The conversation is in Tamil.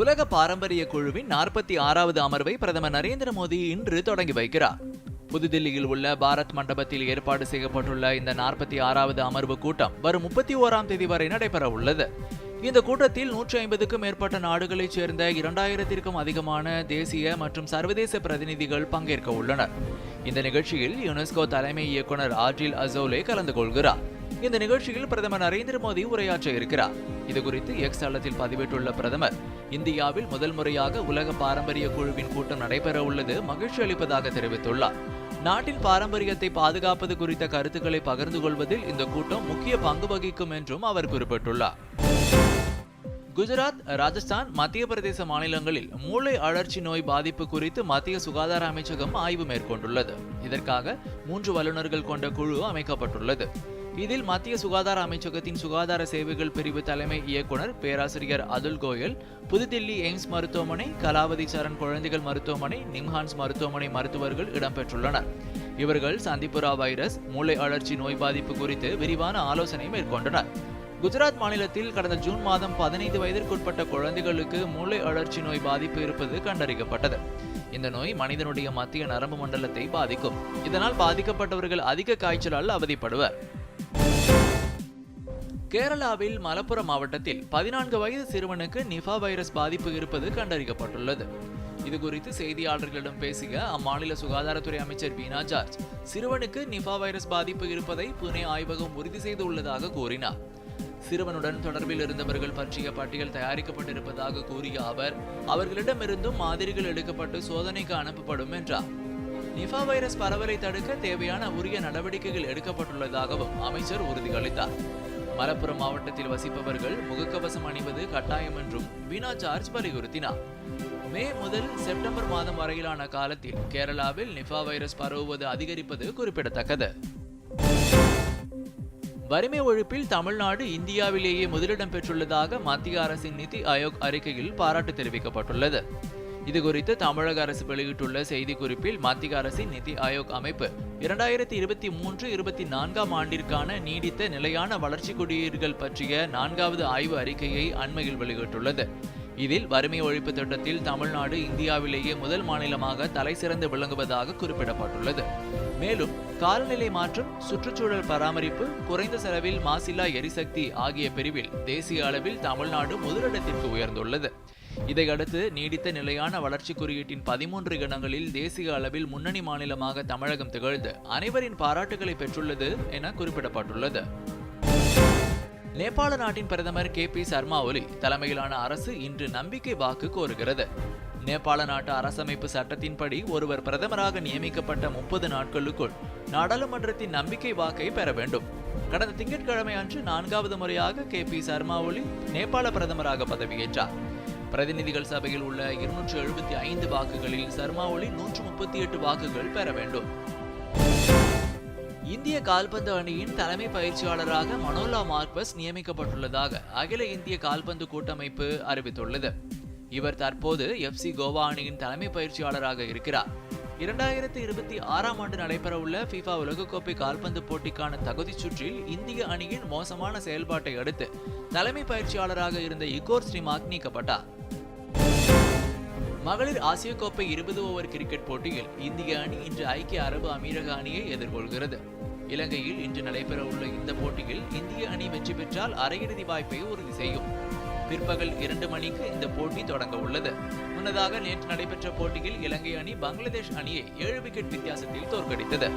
உலக பாரம்பரிய குழுவின் நாற்பத்தி ஆறாவது அமர்வை பிரதமர் நரேந்திர மோடி இன்று தொடங்கி வைக்கிறார். புதுதில்லியில் உள்ள பாரத் மண்டபத்தில் ஏற்பாடு செய்யப்பட்டுள்ள இந்த நாற்பத்தி ஆறாவது அமர்வு கூட்டம் வரும் முப்பத்தி ஓராம் தேதி வரை நடைபெற உள்ளது. இந்த கூட்டத்தில் நூற்றி ஐம்பதுக்கும் மேற்பட்ட நாடுகளைச் சேர்ந்த இரண்டாயிரத்திற்கும் அதிகமான தேசிய மற்றும் சர்வதேச பிரதிநிதிகள் பங்கேற்க உள்ளனர். இந்த நிகழ்ச்சியில் யுனெஸ்கோ தலைமை இயக்குனர் ஆஜில் அசோலே கலந்து கொள்கிறார். இந்த நிகழ்ச்சியில் பிரதமர் நரேந்திர மோடி உரையாற்ற இருக்கிறார். இதுகுறித்து எக்ஸ் தளத்தில் பதிவிட்டுள்ள பிரதமர் இந்தியாவில் முதல் முறையாக உலக பாரம்பரிய குழுவின் கூட்டம் நடைபெற உள்ளது மகிழ்ச்சி அளிப்பதாக தெரிவித்துள்ளார். நாட்டின் பாரம்பரியத்தை பாதுகாப்பது குறித்த கருத்துக்களை பகிர்ந்து கொள்வதில் இந்த கூட்டம் முக்கிய பங்கு வகிக்கும் என்றும் அவர் குறிப்பிட்டுள்ளார். குஜராத் ராஜஸ்தான் மத்திய பிரதேச மாநிலங்களில் மூளை அழற்சி நோய் பாதிப்பு குறித்து மத்திய சுகாதார அமைச்சகம் ஆய்வு மேற்கொண்டுள்ளது. இதற்காக மூன்று வல்லுநர்கள் கொண்ட குழு அமைக்கப்பட்டுள்ளது. இதில் மத்திய சுகாதார அமைச்சகத்தின் சுகாதார சேவைகள் பிரிவு தலைமை இயக்குனர் பேராசிரியர் அதுல் கோயல் புதுதில்லி எய்ம்ஸ் மருத்துவமனை கலாவதி சரண் குழந்தைகள் மருத்துவமனை நிம்ஹான்ஸ் மருத்துவமனை மருத்துவர்கள் இடம்பெற்றுள்ளனர். இவர்கள் சந்திப்புரா வைரஸ் மூளை அழற்சி நோய் பாதிப்பு குறித்து விரிவான ஆலோசனை மேற்கொண்டனர். குஜராத் மாநிலத்தில் கடந்த ஜூன் மாதம் பதினைந்து வயதிற்குட்பட்ட குழந்தைகளுக்கு மூளை அழற்சி நோய் பாதிப்பு இருப்பது கண்டறியப்பட்டது. இந்த நோய் மனிதனுடைய மத்திய நரம்பு மண்டலத்தை பாதிக்கும். இதனால் பாதிக்கப்பட்டவர்கள் அதிக காய்ச்சலால் அவதிப்படுவர். கேரளாவில் மலப்புரம் மாவட்டத்தில் பதினான்கு வயது சிறுவனுக்கு நிஃபா வைரஸ் பாதிப்பு இருப்பது கண்டறியப்பட்டுள்ளது. இது குறித்து செய்தியாளர்களிடம் பேசிய அம்மாநில சுகாதாரத்துறை அமைச்சர் வீனா ஜார்ஜ் சிறுவனுக்கு நிஃபா வைரஸ் பாதிப்பு இருப்பதை புனே ஆய்வகம் உறுதி செய்துள்ளதாக கூறினார். சிறுவனுடன் தொடர்பில் இருந்தவர்கள் பற்றிய பட்டியல் தயாரிக்கப்பட்டிருப்பதாக கூறிய அவர் அவர்களிடமிருந்தும் மாதிரிகள் எடுக்கப்பட்டு சோதனைக்கு அனுப்பப்படும் என்றார். நிஃபா வைரஸ் பரவலை தடுக்க தேவையான உரிய நடவடிக்கைகள் எடுக்கப்பட்டுள்ளதாகவும் அமைச்சர் உறுதியளித்தார். மலப்புரம் மாவட்டத்தில் வசிப்பவர்கள் முகக்கவசம் அணிவது கட்டாயம் என்றும் வீணா ஜார்ஜ் வலியுறுத்தினார் மே முதல் செப்டம்பர் மாதம் வரையிலான காலத்தில் கேரளாவில் நிஃபா வைரஸ் பரவுவது அதிகரிப்பது குறிப்பிடத்தக்கது. வறுமை ஒழிப்பில் தமிழ்நாடு இந்தியாவிலேயே முதலிடம் பெற்றுள்ளதாக மத்திய அரசின் நிதி ஆயோக் அறிக்கையில் பாராட்டு தெரிவிக்கப்பட்டுள்ளது. இதுகுறித்து தமிழக அரசு வெளியிட்டுள்ள செய்திக்குறிப்பில் மத்திய அரசின் நிதி ஆயோக் அமைப்பு இரண்டாயிரத்தி இருபத்தி மூன்று இருபத்தி நான்காம் ஆண்டிற்கான நீடித்த நிலையான வளர்ச்சி குடியீர்கள் பற்றிய நான்காவது ஆய்வு அறிக்கையை அண்மையில் வெளியிட்டுள்ளது. இதில் வறுமை ஒழிப்பு திட்டத்தில் தமிழ்நாடு இந்தியாவிலேயே முதல் மாநிலமாக தலை சிறந்து விளங்குவதாக குறிப்பிடப்பட்டுள்ளது. மேலும் காலநிலை மாற்றம் சுற்றுச்சூழல் பராமரிப்பு குறைந்த செலவில் மாசில்லா எரிசக்தி ஆகிய பிரிவில் தேசிய அளவில் தமிழ்நாடு முதலிடத்திற்கு உயர்ந்துள்ளது. இதையடுத்து நீடித்த நிலையான வளர்ச்சி குறியீட்டின் பதிமூன்று இடங்களில் தேசிய அளவில் முன்னணி மாநிலமாக தமிழகம் திகழ்ந்து அனைவரின் பாராட்டுகளை பெற்றுள்ளது என குறிப்பிடப்பட்டுள்ளது. நேபாள நாட்டின் பிரதமர் கே பி சர்மா ஒலி தலைமையிலான அரசு இன்று நம்பிக்கை வாக்கு கோருகிறது. நேபாள நாட்டு அரசமைப்பு சட்டத்தின்படி ஒருவர் பிரதமராக நியமிக்கப்பட்ட முப்பது நாட்களுக்குள் நாடாளுமன்றத்தின் நம்பிக்கை வாக்கை பெற வேண்டும். கடந்த திங்கட்கிழமை அன்று நான்காவது முறையாக கே பி சர்மா ஒலி நேபாள பிரதமராக பதவியேற்றார். பிரதிநிதிகள் சபையில் உள்ள இருநூற்று எழுபத்தி ஐந்து வாக்குகளில் சர்மா ஒலி நூற்று முப்பத்தி எட்டு வாக்குகள் பெற வேண்டும். இந்திய கால்பந்து அணியின் தலைமை பயிற்சியாளராக மனோலா மார்பஸ் நியமிக்கப்பட்டுள்ளதாக அகில இந்திய கால்பந்து கூட்டமைப்பு அறிவித்துள்ளது. இவர் தற்போது எஃப்சி கோவா அணியின் தலைமை பயிற்சியாளராக இருக்கிறார். இரண்டாயிரத்தி இருபத்தி ஆறாம் ஆண்டு நடைபெறவுள்ள ஃபிஃபா உலகக்கோப்பை கால்பந்து போட்டிக்கான தகுதிச் சுற்றில் இந்திய அணியின் மோசமான செயல்பாட்டை அடுத்து தலைமை பயிற்சியாளராக இருந்த இகோர் ஸ்ரீமாக் நீக்கப்பட்டார். மகளிர் ஆசிய கோப்பை இருபது ஓவர் கிரிக்கெட் போட்டியில் இந்திய அணி இன்று ஐக்கிய அரபு அமீரக அணியை எதிர்கொள்கிறது. இலங்கையில் இன்று நடைபெறவுள்ள இந்த போட்டியில் இந்திய அணி வெற்றி பெற்றால் அரையிறுதி வாய்ப்பை உறுதி செய்யும். பிற்பகல் இரண்டு மணிக்கு இந்த போட்டி தொடங்க உள்ளது. முன்னதாக நேற்று நடைபெற்ற போட்டியில் இலங்கை அணி பங்களாதேஷ் அணியை ஏழு விக்கெட் வித்தியாசத்தில் தோற்கடித்தது.